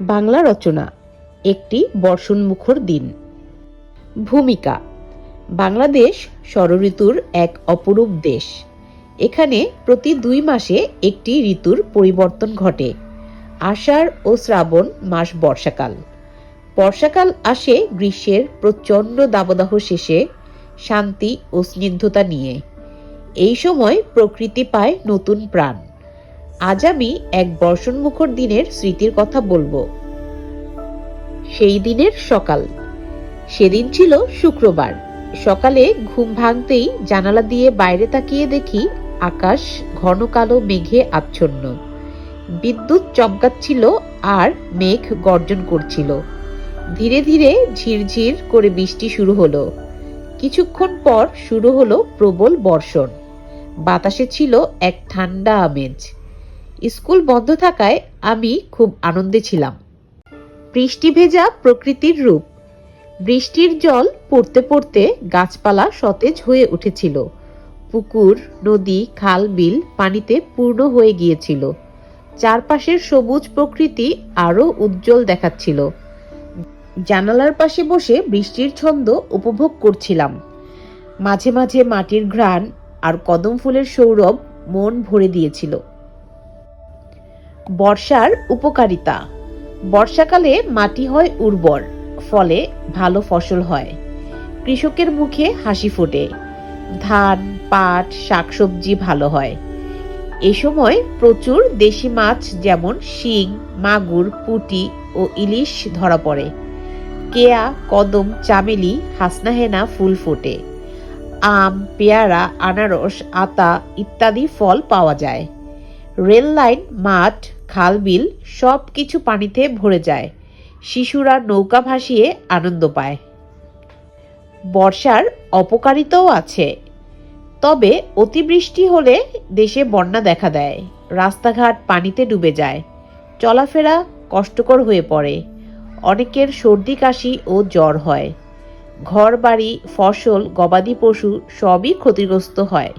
বাংলা রচনা, একটি বর্ষণমুখর দিন। ভূমিকা, বাংলাদেশ ষড়ঋতুর এক অপরূপ দেশ। এখানে প্রতি দুই মাসে একটি ঋতুর পরিবর্তন ঘটে, আষাঢ় ও শ্রাবণ মাস বর্ষাকাল। বর্ষাকাল আসে গ্রীষ্মের প্রচণ্ড দাবদাহ শেষে, শান্তি ও স্নিগ্ধতা নিয়ে। এই সময় প্রকৃতি পায় নতুন প্রাণ। আজ আমি এক বর্ষণমুখর দিনের স্মৃতির কথা বলব। সেই দিনের সকাল। সেদিন ছিল শুক্রবার। সকালে ঘুম ভাঙতেই জানালা দিয়ে বাইরে তাকিয়ে দেখি আকাশ ঘন কালো, মেঘে আচ্ছন্ন। বিদ্যুৎ চমকাচ্ছিল আর মেঘ গর্জন করছিল। ধীরে ধীরে ঝিরঝির করে বৃষ্টি শুরু হলো। কিছুক্ষণ পর শুরু হলো প্রবল বর্ষণ। বাতাসে ছিল এক ঠান্ডা আমেজ। স্কুল বন্ধ থাকায় আমি খুব আনন্দে ছিলাম। বৃষ্টি ভেজা প্রকৃতির রূপ। বৃষ্টির জল পড়তে পড়তে গাছপালা সতেজ হয়ে উঠেছিল। পুকুর, নদী, খাল, বিল পানিতে পূর্ণ হয়ে গিয়েছিল। চারপাশের সবুজ প্রকৃতি আরও উজ্জ্বল দেখাচ্ছিল। জানালার পাশে বসে বৃষ্টির ছন্দ উপভোগ করছিলাম। মাঝে মাঝে মাটির ঘ্রাণ আর কদম ফুলের সৌরভ মন ভরে দিয়েছিল। বর্ষার উপকারিতা। বর্ষাকালে মাটি হয় উর্বর, ফলে ভালো ফসল হয়। কৃষকের মুখে হাসি ফোটে। ধান, পাট, শাকসবজি ভালো হয়। এ সময় প্রচুর দেশি মাছ যেমন শিং, মাগুর, পুঁটি ও ইলিশ ধরা পড়ে। কেয়া, কদম, চামেলি, হাসনাহেনা ফুল ফোটে। আম, পেয়ারা, আনারস, আতা ইত্যাদি ফল পাওয়া যায়। রেল লাইন মাঠ খাল, বিল, সব কিছু পানিতে ভরে যায়। শিশুরা নৌকা ভাসিয়ে আনন্দ পায়। বর্ষার অপকারিতাও আছে। তবে অতিবৃষ্টি হলে দেশে বন্যা দেখা দেয়। রাস্তাঘাট পানিতে ডুবে যায়। চলাফেরা কষ্টকর হয়ে পড়ে। অনেকের সর্দি, কাশি ও জ্বর হয়। ঘর, বাড়ি, ফসল, গবাদি পশু সবই ক্ষতিগ্রস্ত হয়।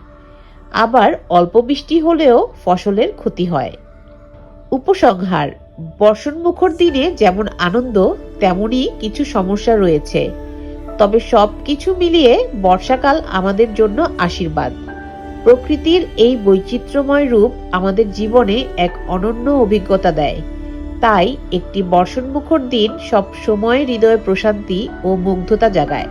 আবার অল্প বৃষ্টি হলেও ফসলের ক্ষতি হয়। উপসংহার। বর্ষণমুখর দিনে যেমন আনন্দ, তেমনই কিছু সমস্যা রয়েছে। তবে সব কিছু মিলিয়ে বর্ষাকাল আমাদের জন্য আশীর্বাদ। প্রকৃতির এই বৈচিত্র্যময় রূপ আমাদের জীবনে এক অনন্য অভিজ্ঞতা দেয়। তাই একটি বর্ষণমুখর দিন সব সময় হৃদয়ে প্রশান্তি ও মুগ্ধতা জাগায়।